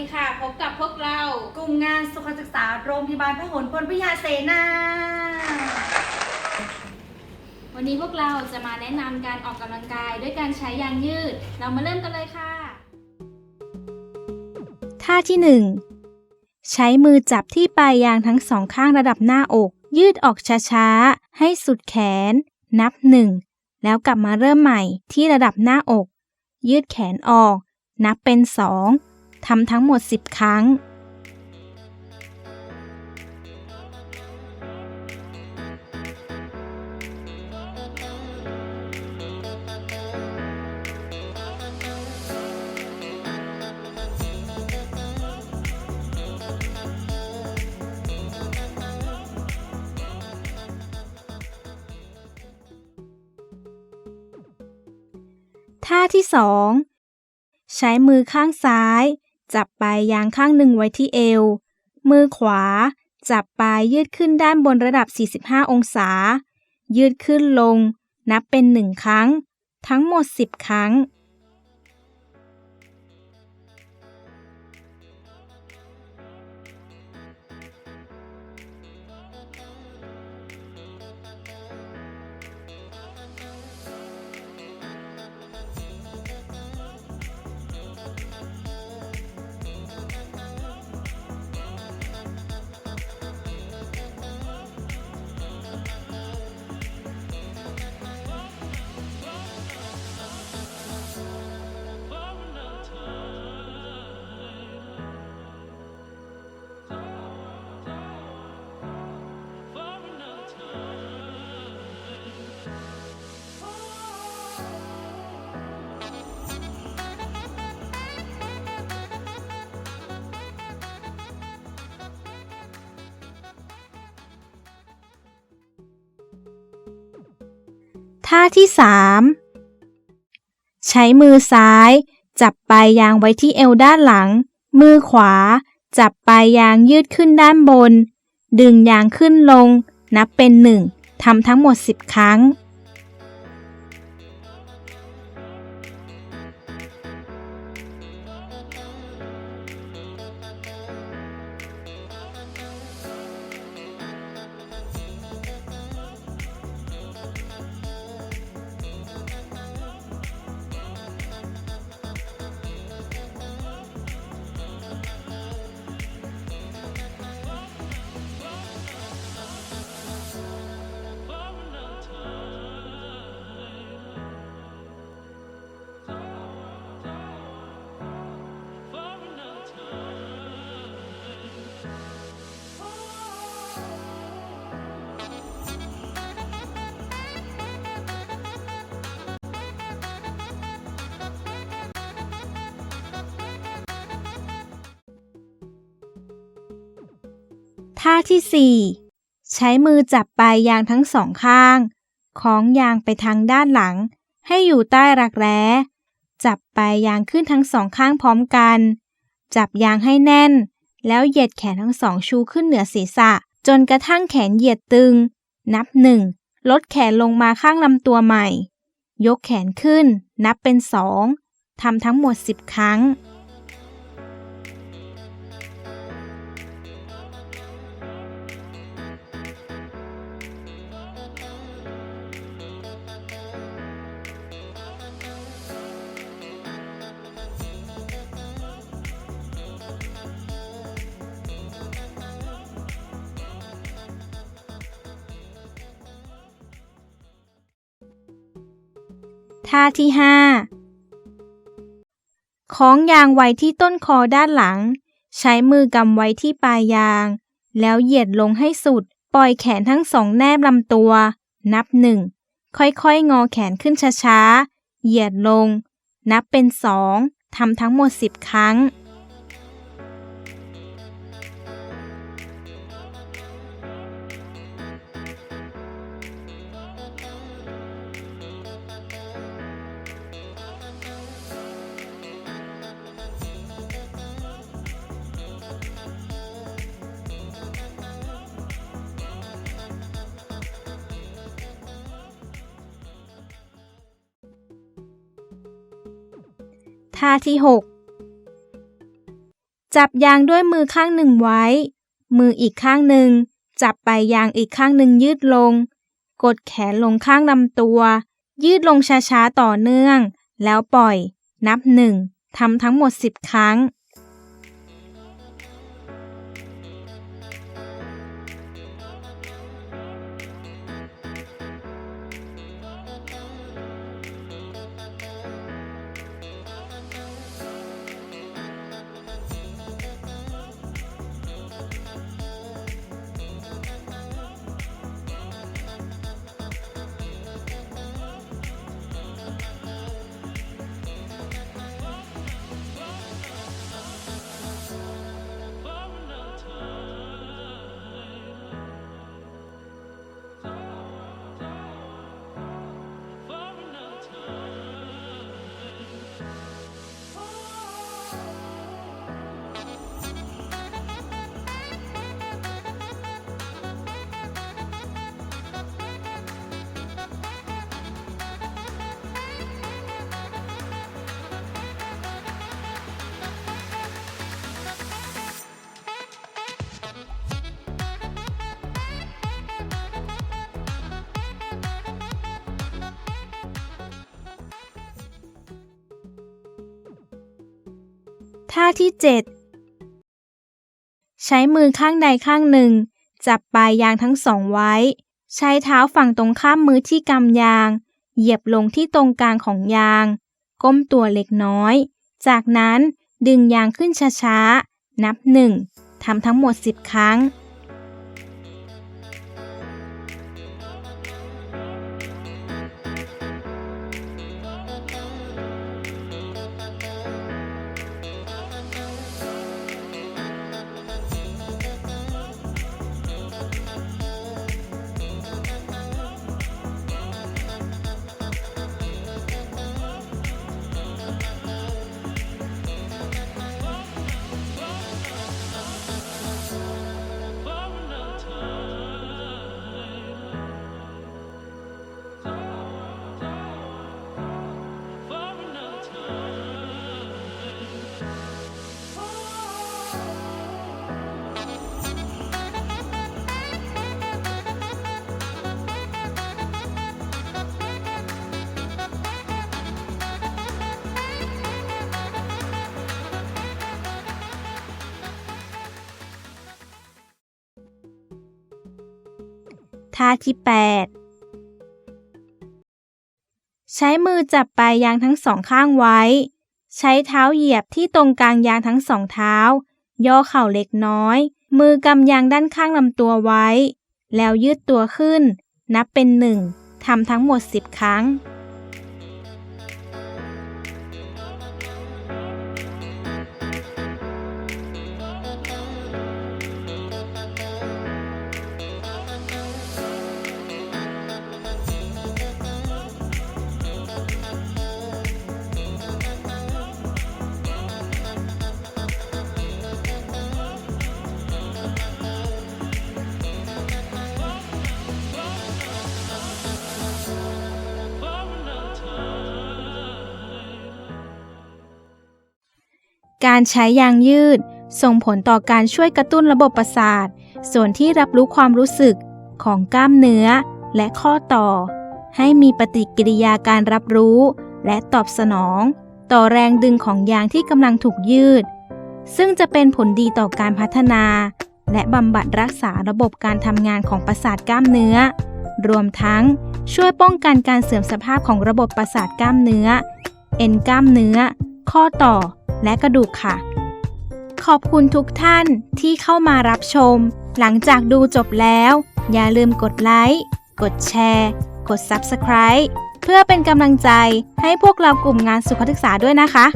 ดีค่ะ พบกับพวกเรากลุ่มงานสุขศึกษาโรงพยาบาลพหลพลพิยาเสนา วันนี้พวกเราจะมาแนะนำการออกกำลังกายด้วยการใช้ยางยืด เรามาเริ่มกันเลยค่ะ ท่าที่1ใช้มือจับที่ปลายยางทั้งสองข้างระดับหน้าอก ยืดออกช้าๆ ให้สุดแขน นับ1แล้วกลับมาเริ่มใหม่ที่ระดับหน้าอก ยืดแขนออก นับเป็น2 ทำทั้งหมด 10 ครั้ง ท่าที่ 2 ใช้มือข้างซ้าย จับปลายยางข้างหนึ่งไว้ที่เอว มือขวา จับปลายยืดขึ้นด้านบนระดับ 45 องศา ยืดขึ้นลง นับเป็นหนึ่งครั้ง ทั้งหมด 10 ครั้ง ท่าที่ 3 ใช้มือซ้าย จับปลายยางไว้ที่เอวด้านหลัง มือขวา จับปลายยางยืดขึ้นด้านบน ดึงยางขึ้นลง นับเป็นหนึ่งทำทั้งหมด 10 ครั้ง ท่าที่ 4 ใช้มือจับปลายยางทั้งสองข้างคล้องยางไปทางด้านหลัง ให้อยู่ใต้รักแร้ จับปลายยางขึ้นทั้งสองข้างพร้อมกัน จับยางให้แน่น แล้วเหยียดแขนทั้งสองชูขึ้นเหนือศีรษะ จนกระทั่งแขนเหยียดตึง นับหนึ่งลดแขนลงมาข้างลำตัวใหม่ ยกแขนขึ้น นับเป็นสองทำทั้งหมด 10 ครั้ง ท่าที่ 5 ของยางไว้ที่ต้นคอด้านหลัง ใช้มือกำไว้ที่ปลายยาง แล้วเหยียดลงให้สุด ปล่อยแขนทั้งสองแนบลำตัว นับหนึ่ง ค่อยๆ งอแขนขึ้นช้าๆ เหยียดลง นับเป็นสอง ทำทั้งหมด 10 ครั้ง ท่าที่ 6 จับยางด้วยมือข้างหนึ่งไว้ มืออีกข้างหนึ่ง จับปลายยางอีกข้างหนึ่งยืดลง กดแขนลงข้างลำตัว ยืดลงช้าๆ ต่อเนื่อง แล้วปล่อย นับหนึ่งทำทั้งหมด 10 ครั้ง ท่าที่ 7 ใช้มือข้างใดข้างหนึ่ง จับปลายยางทั้งสองไว้ ใช้เท้าฝั่งตรงข้ามมือที่กำยาง เหยียบลงที่ตรงกลางของยาง ก้มตัวเล็กน้อย จากนั้นดึงยางขึ้นช้าๆ นับหนึ่งทำทั้งหมด 10 ครั้ง ท่าที่ 8 ใช้มือจับปลายยางทั้งสองข้างไว้ ใช้เท้าเหยียบที่ตรงกลางยางทั้งสองเท้า ย่อเข่าเล็กน้อย มือกำยางด้านข้างลำตัวไว้ แล้วยืดตัวขึ้น นับเป็นหนึ่งทำทั้งหมด 10 ครั้ง การใช้ยางยืด ส่งผลต่อการช่วยกระตุ้นระบบประสาท ส่วนที่รับรู้ความรู้สึกของกล้ามเนื้อและข้อต่อ ให้มีปฏิกิริยาการรับรู้ และตอบสนอง ต่อแรงดึงของยางที่กำลังถูกยืด ซึ่งจะเป็นผลดีต่อการพัฒนา และบำบัดรักษาระบบการทำงานของประสาทกล้ามเนื้อ รวมทั้งช่วยป้องกันการเสื่อมสภาพของระบบประสาทกล้ามเนื้อ เอ็นกล้ามเนื้อ ข้อต่อ และกระดูกค่ะ ขอบคุณทุกท่านที่เข้ามารับชม หลังจากดูจบแล้ว อย่าลืมกดไลค์ กดแชร์ กด Subscribe เพื่อเป็นกำลังใจให้พวกเรากลุ่มงานสุขศึกษาด้วยนะคะ